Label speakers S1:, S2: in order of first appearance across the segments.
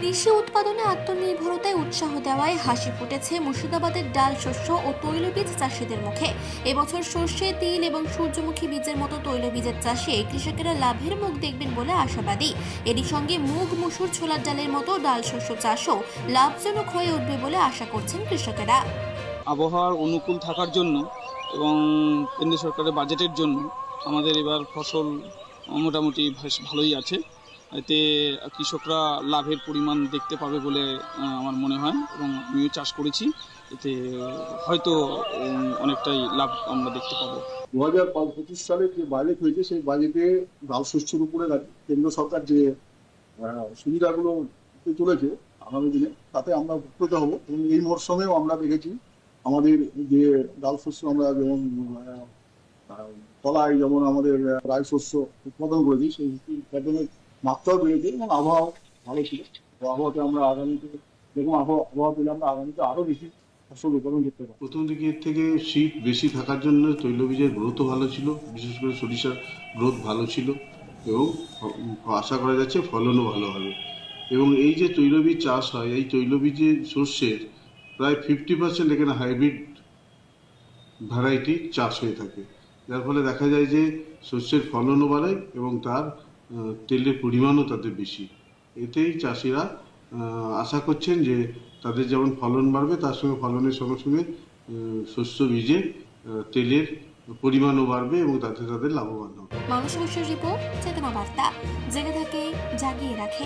S1: কৃষি উৎপাদনে আত্মনির্ভরতায় উৎসাহ দেওয়ায় হাসি ফুটেছে মুর্শিদাবাদের ডাল, শস্য ও তৈলবীজ চাষিদের মুখে। এবছর সর্ষে, তিল এবং সূর্যমুখী বীজের মতো তৈলবীজের চাষে কৃষকেরা লাভের মুখ দেখবেন বলে আশাবাদী। এরই সঙ্গে মুগ, মুসুর, ছোলার ডালের মতো ডাল, শস্য চাষও লাভজনক হয়ে উঠবে বলে আশা করছেন কৃষকেরা।
S2: আবহাওয়ার অনুকূল থাকার জন্য এবং কেন্দ্র সরকারের বাজেটের জন্য আমাদের এবার ফসল মোটামুটি বেশ ভালোই আছে। এতে কৃষকরা লাভের পরিমাণ দেখতে পাবে বলে আমার মনে হয় এবং আমিও চাষ করেছি। এতে হয়তো অনেকটাই লাভ আমরা দেখতে পাবো।
S3: দু হাজার পঁচিশ সালে যে বাজেট হয়েছে, সেই বাজেটে ডাল শস্যের উপরে কেন্দ্র সরকার যে সুবিধাগুলো চলেছে আগামী দিনে, তাতে আমরা উপকৃত হব এবং এই মরশুমেও আমরা দেখেছি আমাদের যে ডাল শস্য আমরা যেমন কলাই যেমন আমাদের রায় শস্য উৎপাদন করেছি, সেই উৎপাদনের মাত্রাও বেড়েছে এবং আবহাওয়া ভালো ছিল। তো আবহাওয়াতে আমরা আগামীতে যেরকম আবহাওয়া আবহাওয়া পেলে আমরা আগামীতে আরও বেশি ফসল উৎপাদন করতে পারব।
S4: প্রথম দিকের থেকে শীত বেশি থাকার জন্য তৈলবীজের গ্রোথও ভালো ছিল, বিশেষ করে সরিষার গ্রোথ ভালো ছিল এবং আশা করা যাচ্ছে ফলনও ভালো হবে। এবং এই যে তৈলবীজ চাষ হয়, এই তৈলবীজের শস্যের প্রায় ফিফটি পার্সেন্ট এখানে হাইব্রিড ভ্যারাইটি চাষ হয়ে থাকে। যার ফলে দেখা যায় যে শস্যের ফলনও বাড়ায় এবং তার তেলের পরিমাণও তাতে বেশি। এতেই চাষিরা আশা করছেন যে তাদের যেমন ফলন বাড়বে, তার সঙ্গে ফলনের সঙ্গে সঙ্গে শস্য বীজে তেলের পরিমাণও বাড়বে এবং তাতে তাদের লাভবান হবে।
S1: মানুষ বসুর রিপোর্ট, চেতনা বার্তা। জেগে থাকে, জাগিয়ে রাখে।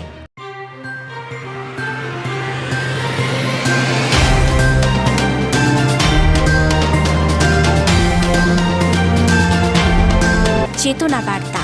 S5: চেতনা বার্তা।